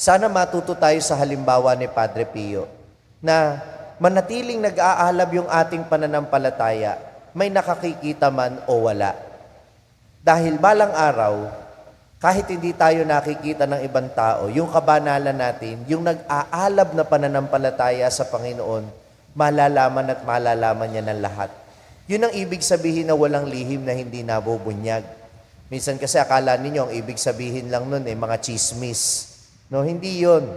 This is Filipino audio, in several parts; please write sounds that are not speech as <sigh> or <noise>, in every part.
Sana matuto tayo sa halimbawa ni Padre Pio na manatiling nag-aalab yung ating pananampalataya, may nakakikita man o wala. Dahil balang araw, kahit hindi tayo nakikita ng ibang tao, yung kabanalan natin, yung nag-aalab na pananampalataya sa Panginoon, malalaman at malalaman niya ng lahat. Yun ang ibig sabihin na walang lihim na hindi nabubunyag. Minsan kasi akala ninyo ang ibig sabihin lang nun eh, mga chismis. No, hindi yon.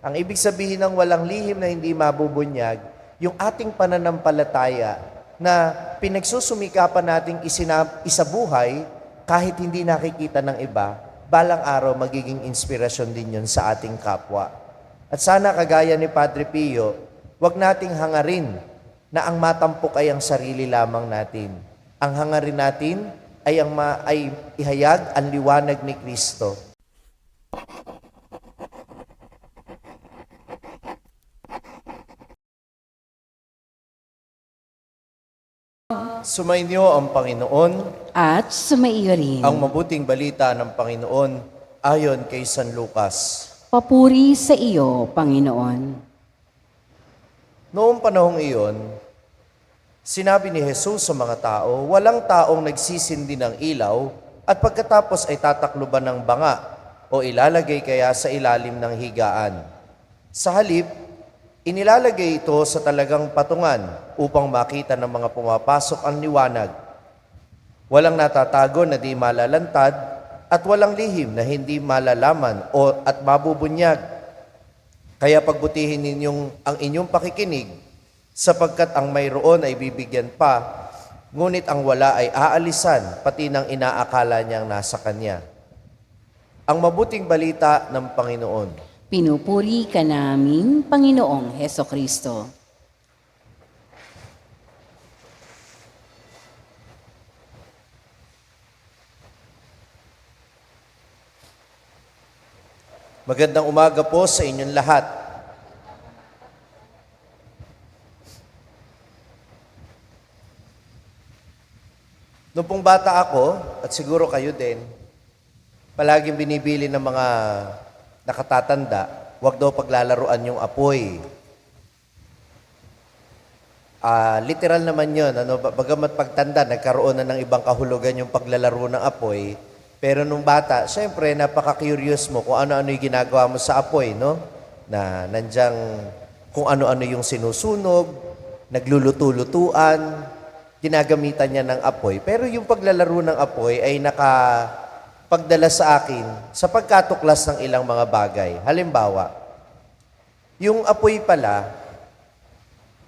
Ang ibig sabihin ng walang lihim na hindi mabubunyag, yung ating pananampalataya na pinagsusumikapan nating isina, isabuhay kahit hindi nakikita ng iba, balang araw magiging inspirasyon din yun sa ating kapwa. At sana kagaya ni Padre Pio, wag nating hangarin na ang matampok ay ang sarili lamang natin. Ang hangarin natin ay ang ma- ay ihayag ang liwanag ni Kristo. Sumainyo ang Panginoon, At sumaiyo rin. ang mabuting balita ng Panginoon ayon kay San Lucas. Papuri sa iyo, Panginoon. Noong panahong iyon, sinabi ni Jesus sa mga tao, walang taong nagsisindi ng ilaw at pagkatapos ay tatakluban ng banga o ilalagay kaya sa ilalim ng higaan. Sa halip, inilalagay ito sa talagang patungan upang makita ng mga pumapasok ang liwanag. Walang natatago na di malalantad at walang lihim na hindi malalaman o at mabubunyag. Kaya pagbutihin ninyong ang inyong pakikinig, sapagkat ang mayroon ay bibigyan pa, ngunit ang wala ay aalisan, pati ng inaakala niyang nasa kanya. Ang mabuting balita ng Panginoon. Pinupuri ka namin, Panginoong Heso Kristo. Magandang umaga po sa inyong lahat. Noong pong bata ako, at siguro kayo din, palaging binibili ng mga nakatatanda, wag daw paglalaruan yung apoy. Ah, literal naman yun. Ano, ba- bagamat pagtanda, nagkaroon na ng ibang kahulugan yung paglalaro ng apoy. Pero nung bata, syempre, napaka-curious mo kung ano-ano yung ginagawa mo sa apoy, no? Na nandyang kung ano-ano yung sinusunog, nagluluto-lutuan, ginagamitan niya ng apoy. Pero yung paglalaro ng apoy ay nakapagdala sa akin sa pagkatuklas ng ilang mga bagay. Halimbawa, yung apoy pala,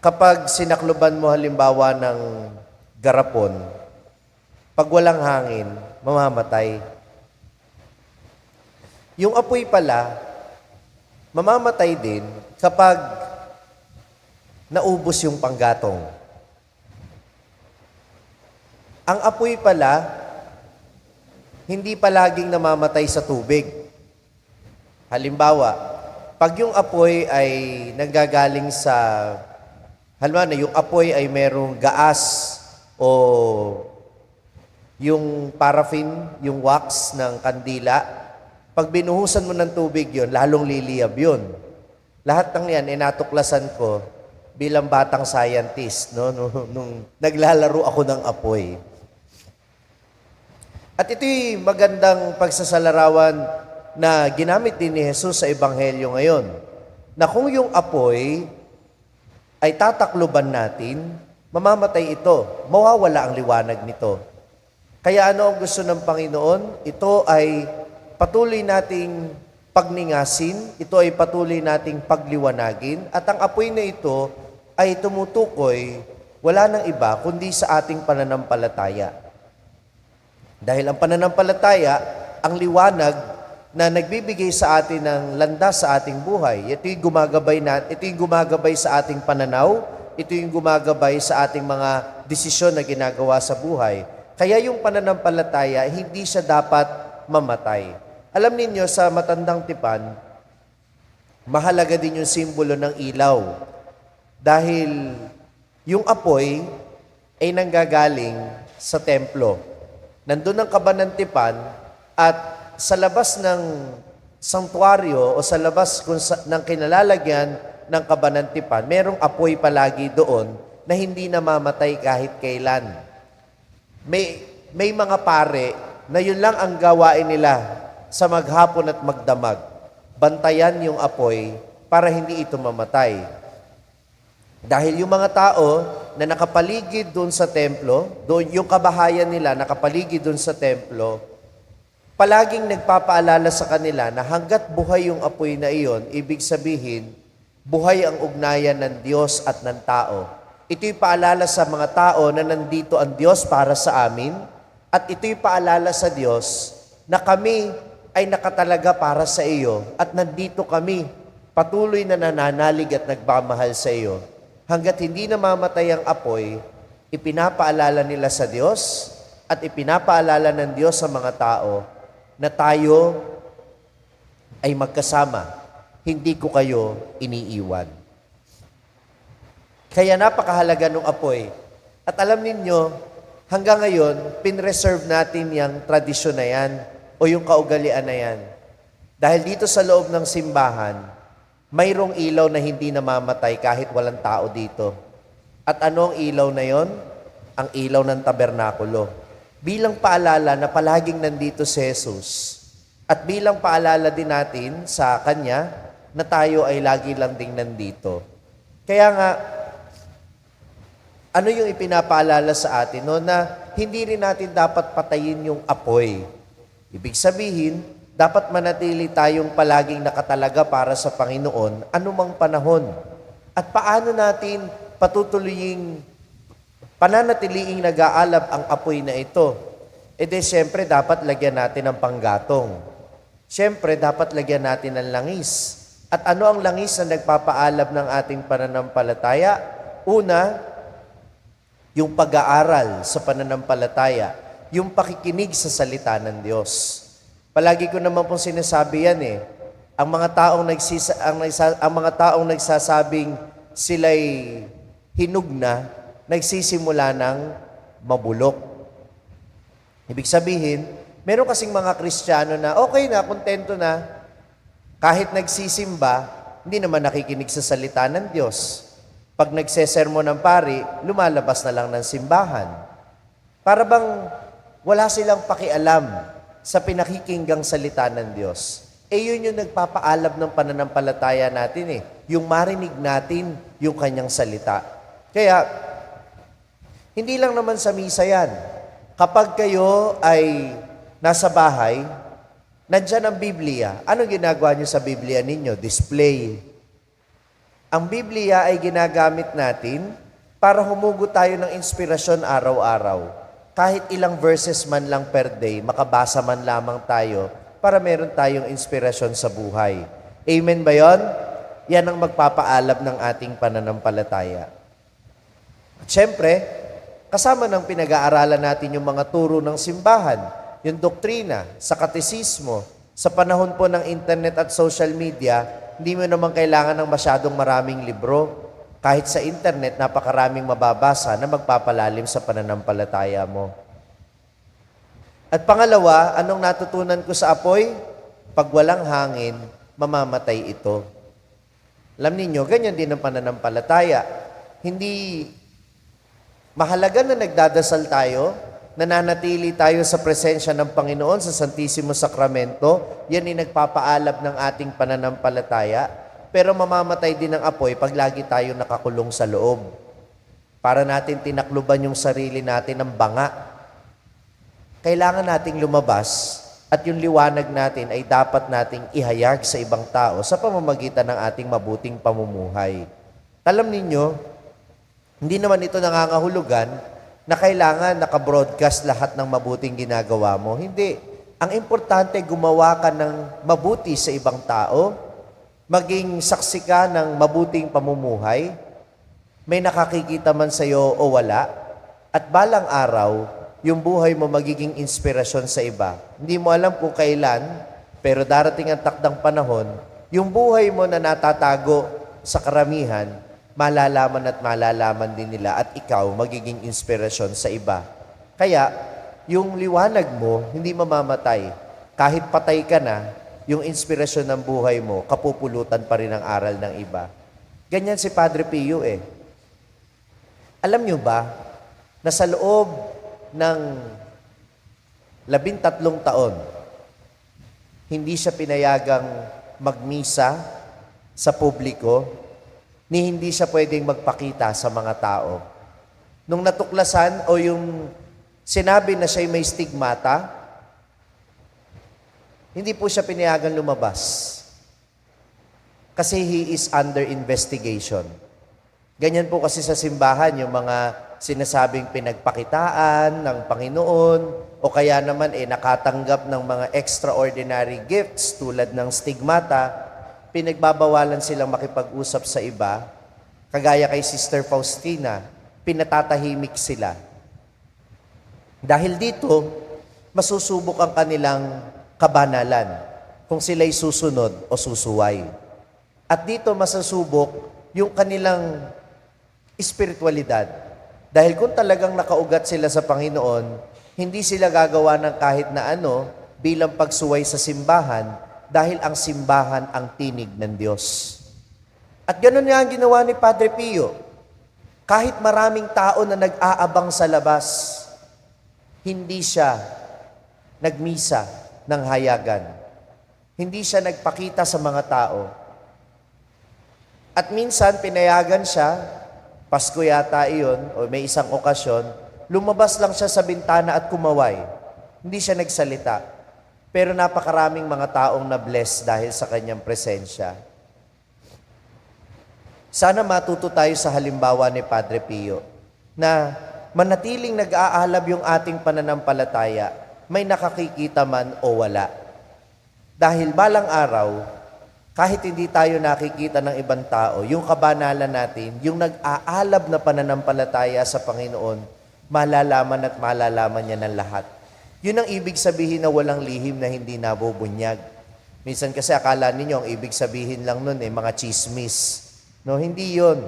kapag sinakluban mo halimbawa ng garapon, pag walang hangin, mamamatay. Yung apoy pala, mamamatay din kapag naubos yung panggatong. Ang apoy pala, hindi palaging namamatay sa tubig. Halimbawa, pag yung apoy ay nanggagaling sa, halimbawa na yung apoy ay merong gaas o yung paraffin, yung wax ng kandila, pag binuhusan mo ng tubig yon, lalong liliyab yun. Lahat ng yan, inatuklasan ko bilang batang scientist, no? <laughs> Nung, nung naglalaro ako ng apoy. At ito'y magandang pagsasalarawan na ginamit din ni Jesus sa Ebanghelyo ngayon. Na kung yung apoy ay tatakluban natin, mamamatay ito. Mawawala ang liwanag nito. Kaya ano ang gusto ng Panginoon? Ito ay patuloy nating pagningasin, ito ay patuloy nating pagliwanagin, at ang apoy na ito ay tumutukoy wala nang iba kundi sa ating pananampalataya. Dahil ang pananampalataya, ang liwanag na nagbibigay sa atin ng landas sa ating buhay. Ito yung gumagabay, na, ito yung gumagabay sa ating pananaw, ito yung gumagabay sa ating mga desisyon na ginagawa sa buhay. Kaya yung pananampalataya, hindi siya dapat mamatay. Alam ninyo, sa matandang tipan, mahalaga din yung simbolo ng ilaw. Dahil yung apoy ay nanggagaling sa templo. Nandun ang kabanantipan at sa labas ng sanktuaryo o sa labas kung sa, ng kinalalagyan ng kabanantipan, merong apoy palagi doon na hindi namamatay kahit kailan. May, may mga pare na yun lang ang gawain nila sa maghapon at magdamag. Bantayan yung apoy para hindi ito mamatay. Dahil yung mga tao na nakapaligid doon sa templo, doon yung kabahayan nila nakapaligid doon sa templo, palaging nagpapaalala sa kanila na hanggat buhay yung apoy na iyon, ibig sabihin, buhay ang ugnayan ng Diyos at ng tao. Ito'y paalala sa mga tao na nandito ang Diyos para sa amin at ito'y paalala sa Diyos na kami ay nakatalaga para sa iyo at nandito kami patuloy na nananalig at nagmamahal sa iyo. Hanggat hindi namamatay ang apoy, ipinapaalala nila sa Diyos at ipinapaalala ng Diyos sa mga tao na tayo ay magkasama. Hindi ko kayo iniiwan. Kaya napakahalaga ng apoy. At alam ninyo, hanggang ngayon, pinreserve natin yung tradisyon na yan o yung kaugalian na yan. Dahil dito sa loob ng simbahan, mayroong ilaw na hindi namamatay kahit walang tao dito. At ano ang ilaw na yon? Ang ilaw ng tabernakulo. Bilang paalala na palaging nandito si Jesus. At bilang paalala din natin sa Kanya na tayo ay lagi lang ding nandito. Kaya nga, ano yung ipinapaalala sa atin no, na hindi rin natin dapat patayin yung apoy. Ibig sabihin, dapat manatili tayong palaging nakatalaga para sa Panginoon anumang panahon. At paano natin patutuloying pananatiliing nag-aalab ang apoy na ito? E de siyempre dapat lagyan natin ng panggatong. Siyempre dapat lagyan natin ng langis. At ano ang langis na nagpapaalab ng ating pananampalataya? Una, yung pag-aaral sa pananampalataya, yung pakikinig sa salita ng Diyos. Palagi ko naman pong sinasabi yan eh. Ang mga taong nagsisa, ang, nagsa- ang mga taong nagsasabing sila'y hinug na, nagsisimula ng mabulok. Ibig sabihin, meron kasing mga Kristiyano na okay na, kontento na, kahit nagsisimba, hindi naman nakikinig sa salita ng Diyos. Pag nagsesermo ng pari, lumalabas na lang ng simbahan. Para bang wala silang pakialam sa pinakikinggang salita ng Diyos. Eh yun yung nagpapaalab ng pananampalataya natin eh. Yung marinig natin yung kanyang salita. Kaya, hindi lang naman sa misa yan. Kapag kayo ay nasa bahay, nandyan ang Biblia. Anong ginagawa nyo sa Biblia ninyo? Display. Ang Biblia ay ginagamit natin para humugot tayo ng inspirasyon araw-araw. Kahit ilang verses man lang per day, makabasa man lamang tayo para meron tayong inspirasyon sa buhay. Amen ba yon? Yan ang magpapaalab ng ating pananampalataya. At syempre, kasama ng pinag-aaralan natin yung mga turo ng simbahan, yung doktrina, sa katesismo, sa panahon po ng internet at social media, hindi mo naman kailangan ng masyadong maraming libro. Kahit sa internet, napakaraming mababasa na magpapalalim sa pananampalataya mo. At pangalawa, anong natutunan ko sa apoy? Pag walang hangin, mamamatay ito. Alam ninyo, ganyan din ang pananampalataya. Hindi mahalaga na nagdadasal tayo, nananatili tayo sa presensya ng Panginoon sa Santissimo Sacramento, yan ay nagpapaalab ng ating pananampalataya, pero mamamatay din ang apoy pag lagi tayo nakakulong sa loob. Para natin tinakluban yung sarili natin ng banga. Kailangan nating lumabas at yung liwanag natin ay dapat nating ihayag sa ibang tao sa pamamagitan ng ating mabuting pamumuhay. Alam ninyo, hindi naman ito nangangahulugan na kailangan nakabroadcast lahat ng mabuting ginagawa mo. Hindi. Ang importante, gumawa ka ng mabuti sa ibang tao, maging saksi ka ng mabuting pamumuhay, may nakakikita man sa iyo o wala, at balang araw, yung buhay mo magiging inspirasyon sa iba. Hindi mo alam kung kailan, pero darating ang takdang panahon, yung buhay mo na natatago sa karamihan, malalaman at malalaman din nila at ikaw magiging inspirasyon sa iba. Kaya, yung liwanag mo, hindi mamamatay. Kahit patay ka na, yung inspirasyon ng buhay mo, kapupulutan pa rin ang aral ng iba. Ganyan si Padre Pio eh. Alam nyo ba, na sa loob ng labintatlong taon, hindi siya pinayagang magmisa sa publiko, ni hindi siya pwedeng magpakita sa mga tao. Nung natuklasan o yung sinabi na siya may stigmata, hindi po siya pinayagan lumabas. Kasi he is under investigation. Ganyan po kasi sa simbahan yung mga sinasabing pinagpakitaan ng Panginoon o kaya naman eh nakatanggap ng mga extraordinary gifts tulad ng stigmata, pinagbabawalan silang makipag-usap sa iba. Kagaya kay Sister Faustina, pinatatahimik sila. Dahil dito, masusubok ang kanilang kabanalan kung sila'y susunod o susuway. At dito masusubok yung kanilang espiritualidad. Dahil kung talagang nakaugat sila sa Panginoon, hindi sila gagawa ng kahit na ano bilang pagsuway sa simbahan dahil ang simbahan ang tinig ng Diyos. At ganun nga ang ginawa ni Padre Pio. Kahit maraming tao na nag-aabang sa labas, hindi siya nagmisa ng hayagan. Hindi siya nagpakita sa mga tao. At minsan, pinayagan siya, Pasko yata iyon, o may isang okasyon, lumabas lang siya sa bintana at kumaway. Hindi siya nagsalita. Pero napakaraming mga taong na-bless dahil sa kanyang presensya. Sana matuto tayo sa halimbawa ni Padre Pio na manatiling nag-aalab yung ating pananampalataya, may nakakikita man o wala. Dahil balang araw, kahit hindi tayo nakikita ng ibang tao, yung kabanalan natin, yung nag-aalab na pananampalataya sa Panginoon, malalaman at malalaman niya ng lahat. Yun ang ibig sabihin na walang lihim na hindi nabubunyag. Minsan kasi akala ninyo, ang ibig sabihin lang nun eh, mga chismis. No, hindi yon.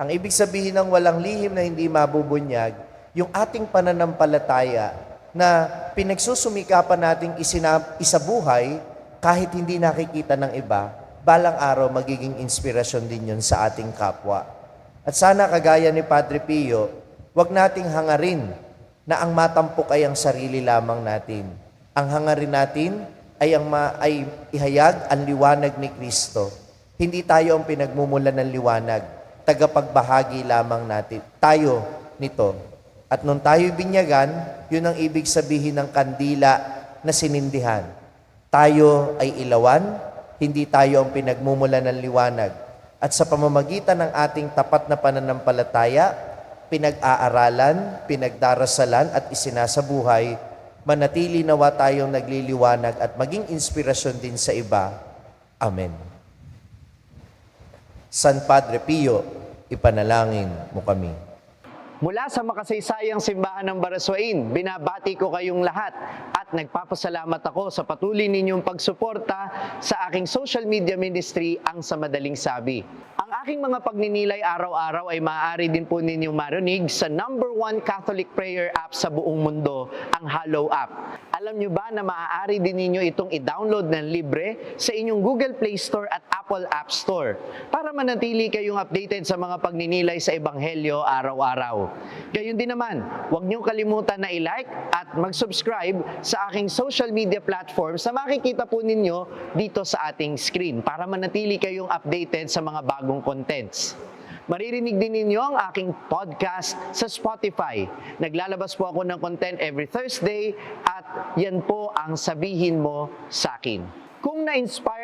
Ang ibig sabihin ng walang lihim na hindi mabubunyag, yung ating pananampalataya na pinagsusumikapan nating isina, isabuhay kahit hindi nakikita ng iba, balang araw magiging inspirasyon din yun sa ating kapwa. At sana kagaya ni Padre Pio, wag nating hangarin na ang matampok ay ang sarili lamang natin. Ang hangarin natin ay ang ma- ay ihayag ang liwanag ni Kristo. Hindi tayo ang pinagmumula ng liwanag, tagapagbahagi lamang natin. Tayo nito. At nung tayo binyagan, yun ang ibig sabihin ng kandila na sinindihan. Tayo ay ilawan, hindi tayo ang pinagmumula ng liwanag. At sa pamamagitan ng ating tapat na pananampalataya, pinag-aaralan, pinagdarasalan at isinasabuhay, manatili nawa tayong nagliliwanag at maging inspirasyon din sa iba. Amen. San Padre Pio, ipanalangin mo kami. Mula sa makasaysayang simbahan ng Baraswain, binabati ko kayong lahat at nagpapasalamat ako sa patuloy ninyong pagsuporta sa aking social media ministry, ang sa madaling sabi. Ang aking mga pagninilay araw-araw ay maaari din po ninyong marinig sa number one Catholic prayer app sa buong mundo, ang Hallow app. Alam nyo ba na maaari din ninyo itong i-download ng libre sa inyong Google Play Store at Apple App Store para manatili kayong updated sa mga pagninilay sa Ebanghelyo araw-araw. Gayun din naman, huwag niyong kalimutan na i-like at mag-subscribe sa aking social media platforms na makikita po ninyo dito sa ating screen para manatili kayong updated sa mga bagong contents. Maririnig din ninyo ang aking podcast sa Spotify. Naglalabas po ako ng content every Thursday at yan po ang sabihin mo sa akin. Kung na-inspire